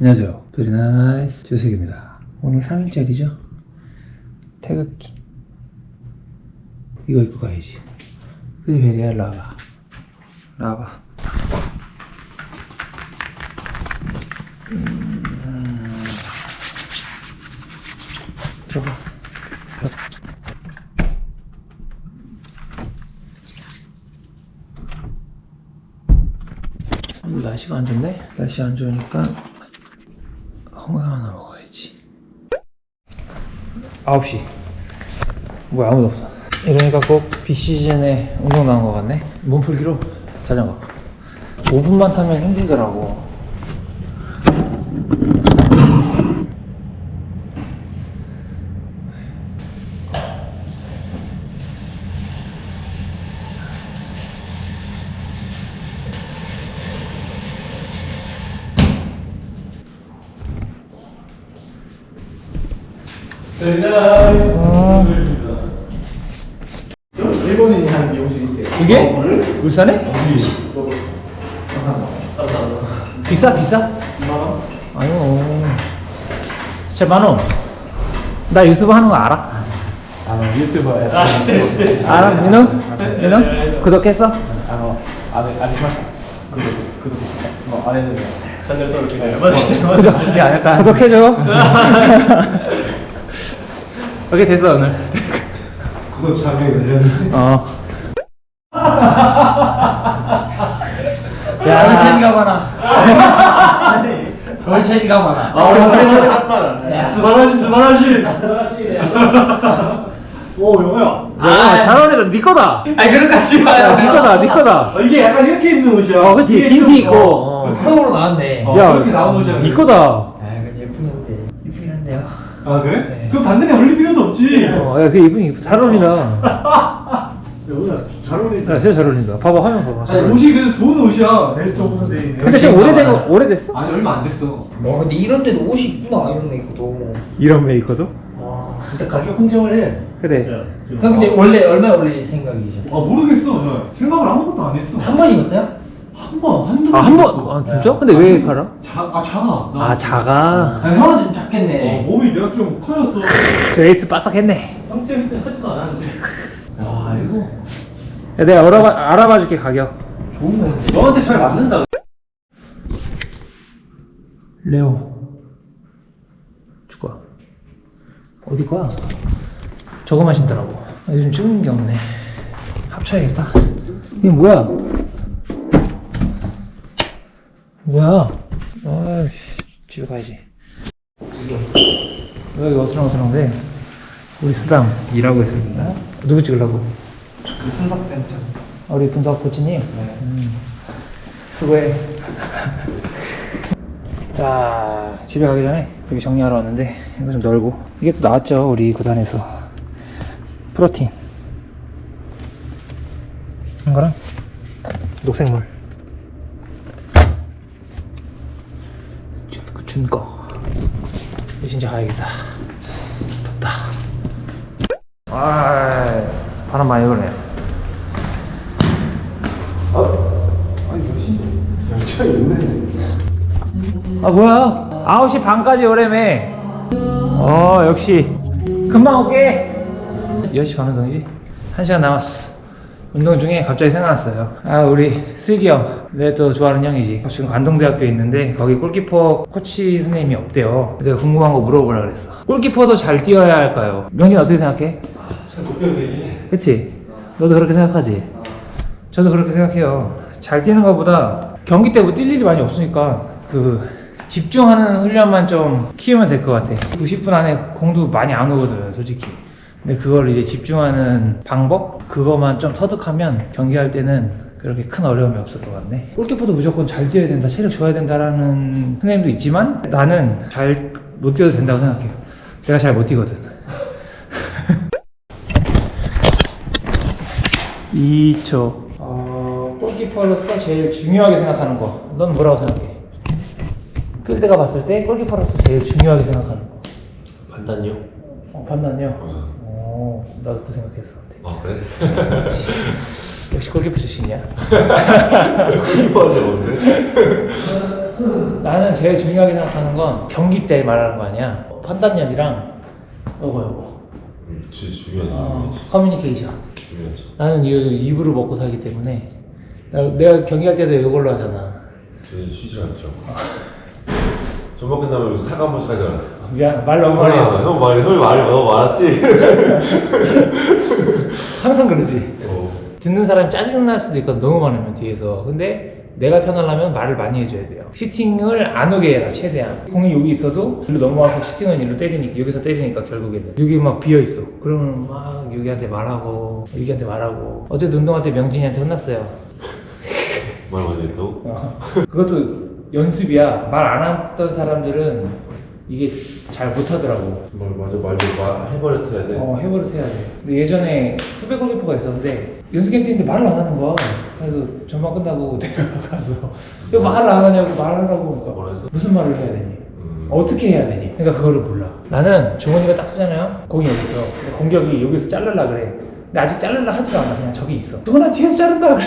안녕하세요. 베리나이스 조색입니다. 오늘 3일짜리죠? 태극기. 이거 입고 가야지. 그래, 베리야. 일로 와봐. 음. 들어가. 오늘 날씨가 안 좋네? 날씨 안 좋으니까 홍삼 하나 먹어야지. 9시. 뭐야 아무도 없어. 이러니까 꼭 비시즌에 운동 나온 것 같네. 몸풀기로 자전거. 5분만 타면 힘들더라고 어. 일본인이 미용실. 이게? 울산에? 비싸 비싸? 아유 진짜 만원 나 유튜브 하는 거 알아? 아, 유튜버. 아, 진짜, 진짜. 알아? 민호? 민호? 구독했어? 아, 안, 해- 안 했습니다. 구독, 구독. 뭐, 안 했는데. 채널登録 맞으시죠? 구독 아직 안 했다 구독해줘 오케이 됐어 오늘 구독 참여 열렸는데 어 야, 원천이가 많아. 원천이가 많아. 야, 스바라지 스바라지 오 영호야 아, 잘 어울린다. 네 거다. 아니 그런 거 하지 마요. 네 거다. 네 거다. 아, 이게 약간 이렇게 입는 옷이야 어, 그렇지. 이게 긴티 좀- 입고. 어. 어. 크롭으로 나왔네. 어, 야, 그렇게 나온 옷이야 네 거다. 아, 그 예쁜데. 예쁘긴 한데요. 아 그래? 그 반대에 올릴 필요도 없지 어, 야, 그 이분이 잘 어울린다. 잘 어울린다 야, 진짜 잘 어울린다. 봐봐, 화면 봐봐. 잘 아니 어울린다. 옷이 그래도 좋은 옷이야 베스트 돼 있네 근데 지금 오래된 거, 오래됐어? 아니, 얼마 안 됐어. 와 근데 이런 데도 옷이 있구나 이런 메이크도. 이런 메이커도? 일단 가격 흥정을 해 그래. 형 근데 원래 얼마 올릴 생각이셨어요? 아 모르겠어 저 생각을 아무것도 안 했어 한 번 입었어요? 한 번한 아, 한 번? 아, 진짜? 근데 왜 팔아? 자, 아 작아 나- 아, 작아. 아 형은 좀 어, 작겠네. 몸이 내가 좀 커졌어 웨이트 바싹했네. 형제 때 하지도 않았는데 와 이거 야, 내가 알아봐, 알아봐 줄게, 가격. 좋은 건데. 너한테 잘 맞는다 레오 축구야 어디 거야? 저거만 신더라고 아, 요즘 찍는 게 없네 합쳐야겠다 이게 뭐야? 뭐야? 아이씨 집에 가야지. 여기 어스렁어스렁한데? 우리 수담 일하고 있습니다. 누구 찍으려고? 그 순삭센터. 우리 분석 코치님? 음, 수고해. 자 집에 가기 전에 여기 정리하러 왔는데 이거 좀 널고. 이게 또 나왔죠 우리 구단에서. 프로틴. 이거랑 녹색물 준, 준거 진짜 가야겠다. 덥다. 아 바람 많이 불네. 열차 있네. 아 뭐야? 9시 반까지 오래매. 어 역시. 금방 올게. 10시 반 운동이지? 1시간 남았어 운동 중에 갑자기 생각났어요 아 우리 슬기 형 내 또 좋아하는 형이지 지금 관동대학교에 있는데 거기 골키퍼 코치 선생님이 없대요 내가 궁금한 거 물어보려고 그랬어 골키퍼도 잘 뛰어야 할까요? 명진 어떻게 생각해? 잘 높여도 되지 그치? 너도 그렇게 생각하지? 저도 그렇게 생각해요. 잘 뛰는 것보다 경기 때뭐 뛸 일이 많이 없으니까 그 집중하는 훈련만 좀 키우면 될 것 같아. 90분 안에 공도 많이 안 오거든, 솔직히. 근데 그걸 이제 집중하는 방법? 그거만 좀 터득하면 경기할 때는 그렇게 큰 어려움이 없을 것 같네. 골키퍼도 무조건 잘 뛰어야 된다, 체력 좋아야 된다라는 선생님도 있지만 나는 잘 못 뛰어도 된다고 생각해요. 내가 잘 못 뛰거든. 2초. 어, 골키퍼로서 제일 중요하게 생각하는 거. 넌 뭐라고 생각해? 필드가 봤을 때 골키퍼로서 제일 중요하게 생각하는 거. 판단요? 어, 판단요? 어, 나도 그 생각했어. 아 그래? 역시 골키퍼 출신이야. 골키퍼 하는데 뭔데? 나는 제일 중요하게 생각하는 건 경기 때 말하는 거 아니야. 판단력이랑 요거 요거. 음, 진짜 중요하지. 어, 커뮤니케이션. 중요하지. 나는 이 입으로 먹고 살기 때문에 나- 내가 경기할 때도 이걸로 하잖아. 저는 쉬질 않죠. 전반 끝나면 사과 한 번씩 하잖아. 미안 말 너무 아, 많이 해서 형 말이 형이 말이 너무 많았지. 항상 그러지. 어. 듣는 사람이 짜증날 수도 있거든 너무 많으면 뒤에서 근데 내가 편하려면 말을 많이 해줘야 돼요 시팅을 안 오게 해라 최대한 공이 여기 있어도 일로 넘어와서 시팅은 일로 때리니까 여기서 때리니까 결국에는 여기 막 비어있어 그러면 막 여기한테 말하고 여기한테 말하고 어제도 운동할 때 명진이한테 혼났어요 말 많이 했다고? 어. 그것도 연습이야 말 안 했던 사람들은 이게 잘 못하더라고 말 맞아 말좀 말 해버렸 해야 돼. 어, 해버릇 해야 돼. 근데 예전에 후배 골키퍼가 있었는데 연습 때인데 말을 안 하는 거야. 그래서 전반 끝나고 내가 가서 왜 말을 안 하냐고 말하라고 그러니까 뭐라 했어? 무슨 말을 해야 되니? 음. 어떻게 해야 되니? 그러니까 그거를 몰라. 나는 종원이가 딱 쓰잖아요. 공이 여기 있어. 근데 공격이 여기서 자르려 그래. 근데 아직 자르려 하지도 않아. 그냥 저기 있어. 누구나 뒤에서 자른다 그래.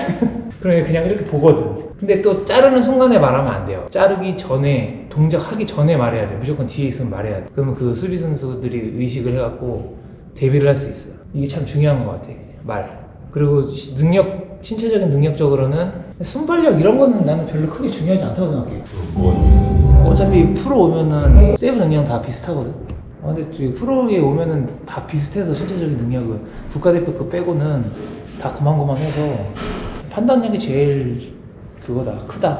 그래 그냥 이렇게 보거든. 근데 또 자르는 순간에 말하면 안 돼요. 자르기 전에 동작하기 전에 말해야 돼. 무조건 뒤에 있으면 말해야 돼. 그러면 그 수비 선수들이 의식을 해갖고 대비를 할 수 있어요. 이게 참 중요한 것 같아. 말. 그리고 시- 능력 신체적인 능력적으로는 순발력 이런 거는 나는 별로 크게 중요하지 않다고 생각해. 뭐 어차피 프로 오면은 세이브 능력 다 비슷하거든. 아, 근데 또 프로에 오면은 다 비슷해서 신체적인 능력은 국가대표 거 빼고는 다 그만그만해서 판단력이 제일 그거다 크다.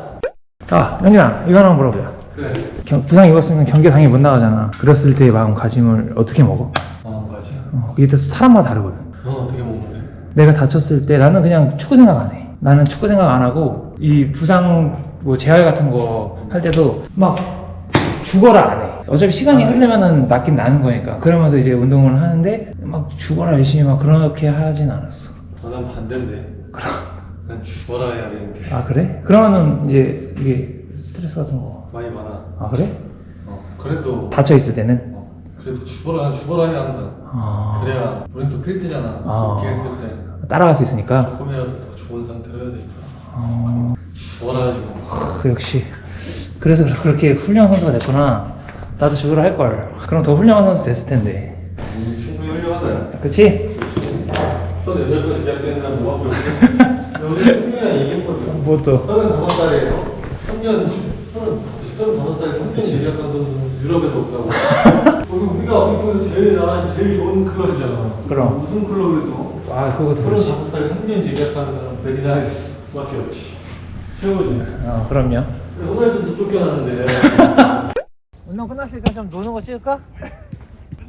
아 영진아 이거 하나 물어보자. 그래. 경- 부상 입었으면 경기 당연히 못 나가잖아. 그랬을 때의 마음가짐을 어떻게 먹어? 어 맞아. 어, 이게 또 사람마다 다르거든. 넌 어떻게 먹는데? 내가 다쳤을 때 나는 그냥 축구 생각 안 해. 나는 축구 생각 안 하고 이 부상 뭐 재활 같은 거 할 때도 막 죽어라 안 해. 어차피 시간이 흐르면은 낫긴 나는 거니까. 그러면서 이제 운동을 하는데 막 죽어라 열심히 막 그렇게 하진 않았어. 나는 반대인데. 그럼. 난 죽어라 해야 되는데. 아 그래? 그러면은 이제 이게 스트레스 같은 거. 많이 많아. 아 그래? 어 그래도. 다쳐 있을 때는. 어, 그래도 죽어라 죽어라 해 항상. 아. 그래야 우린 또 필드잖아. 아. 그렇게 했을 때 따라갈 수 있으니까. 조금이라도 더 좋은 상태로 해야 되니까. 어. 죽어라 하지 마. 크, 역시 그래서 그- 그렇게 훌륭한 선수가 됐구나 나도 죽으라 할걸 그럼 더 훌륭한 선수 됐을 텐데 음, 충분히 훌륭하다. 그치? 또 여덟 시작되는 날 뭐 하고 있어? 여기 승리랑 얘기했거든. 뭐 또 서른다섯 살에 3년 서른 서른다섯 살에 3년 예약 감독은 유럽에도 없다고. 거기 우리가 아프리카에서 제일 나라 제일 좋은 클럽이잖아. 그럼. 무슨 클럽에서 아 그것도 그렇지 서른다섯 살에 3년 예약하는 사람 베리나이스 밖에 없지. 최고지. 어 그럼요 호날두도 쫓겨나는데. 운동 끝났으니까 좀 노는 거 찍을까?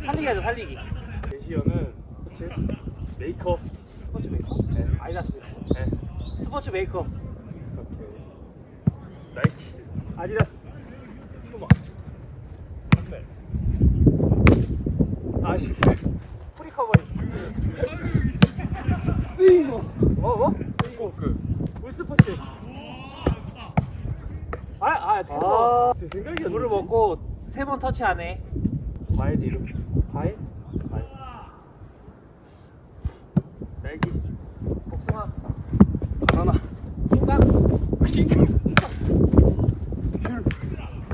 살리기 하자 살리기 제시어는 메이커 스포츠 메이커 네. 아이다스 네. 스포츠 메이크업. 나이키. 아디다스. 푸마 판넬 아식스 프리커버리 스윙어 뭐 뭐? 스윙어 그 울스포츠. 아아 됐어. 생각이 물을 먹고 세 번 터치 안 해. 과일 이름. 과일? 과일 딸기 복숭아 바나나 킹깡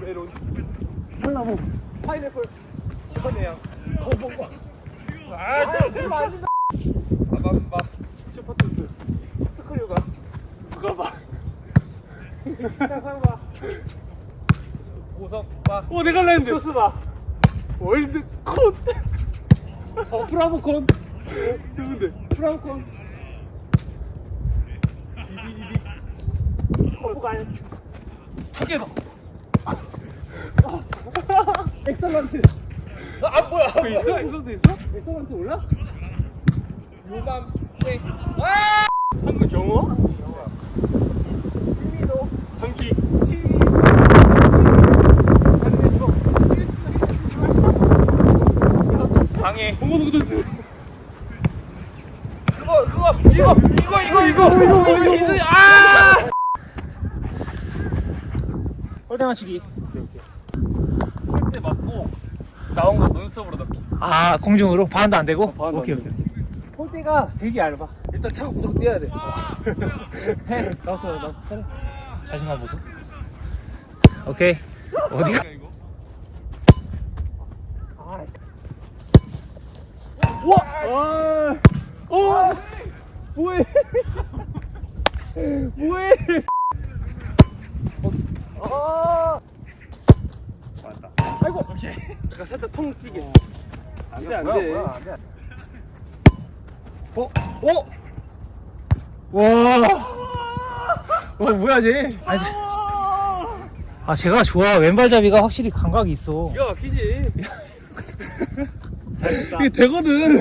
메론 한나무 파인애플 슈퍼네양 거봉과 아 그러면 안 된다 아밤바 슈퍼투트 스크류가 누가봐 사상바 보석바 오 네덜란드 조스바 월드콘. 어 브라보콘. 어 누군데? 브라보콘 비비비비 거부갈 두개더 엑설런트 아 뭐야 그 있어? 엑설런트 있어? 엑설런트 몰라? 요맘때 아! 한국 경호? 승리도 전기 시 반대쪽 방해 공원우드드 그거 그거 이거 이거 이거 이거 이거 이거 이거 아! 홀대 맞추기. 때 맞고 나온 거 눈썹으로 넣기. 아 공중으로? 반도 안 되고? 반도 안 오케이. 오케이. 홀대가 되게 얇아. 일단 차고 무조건 뛰어야 돼. 해 나부터 나 자신감 보소. 오케이. 어디가? 약간 살짝 통 튀게. 안 돼 안 돼. 어? 어? 와. 와 뭐야 쟤? 아니, 아 제가 좋아 왼발잡이가 확실히 감각이 있어. 기가 막히지. 이게 되거든.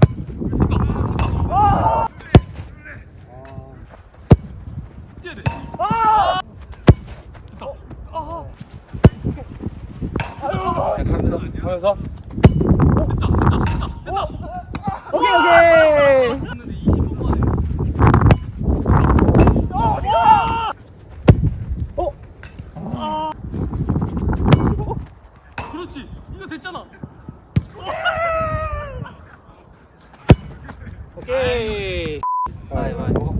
가면서 오케이 오케이. 그렇지 됐잖아 오케이. 가위바위보.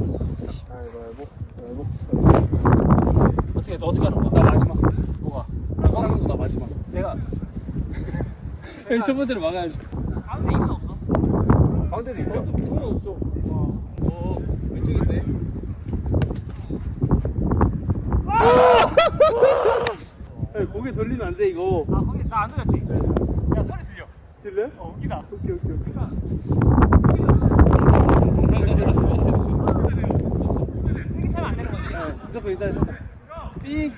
어떻게 너 어떻게 하는 거야? 나 마지막 뭐가? 창구 나 마지막 내가 첫 번째로 막아야지 가운데 있어 없어? 가운데도 있죠. 상관없어 어 왼쪽인데 야, 고개 돌리면 안 돼 이거 아 거기 나안 들렸지? 야 소리 들려. 들려? 어 웃기다. 오케이 오케이 오케이 이렇게 차면 안 되는 거지? 네, 무조건 인사했어 삑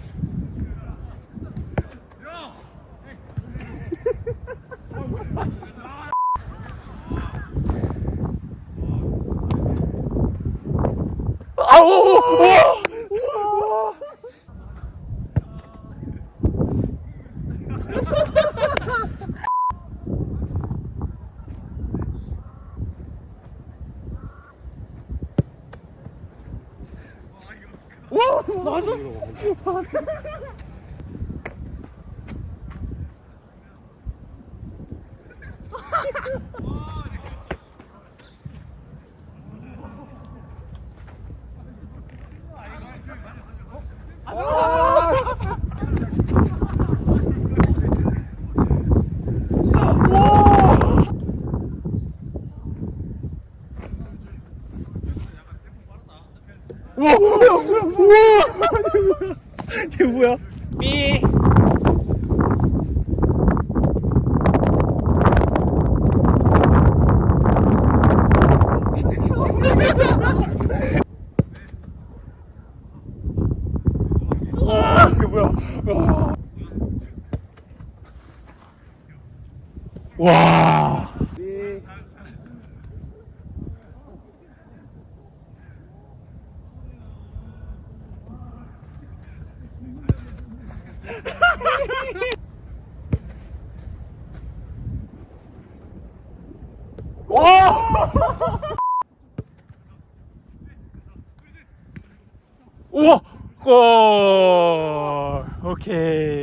이게 뭐야? 삐. 이게 뭐야 와. 우와! 골! 오케이.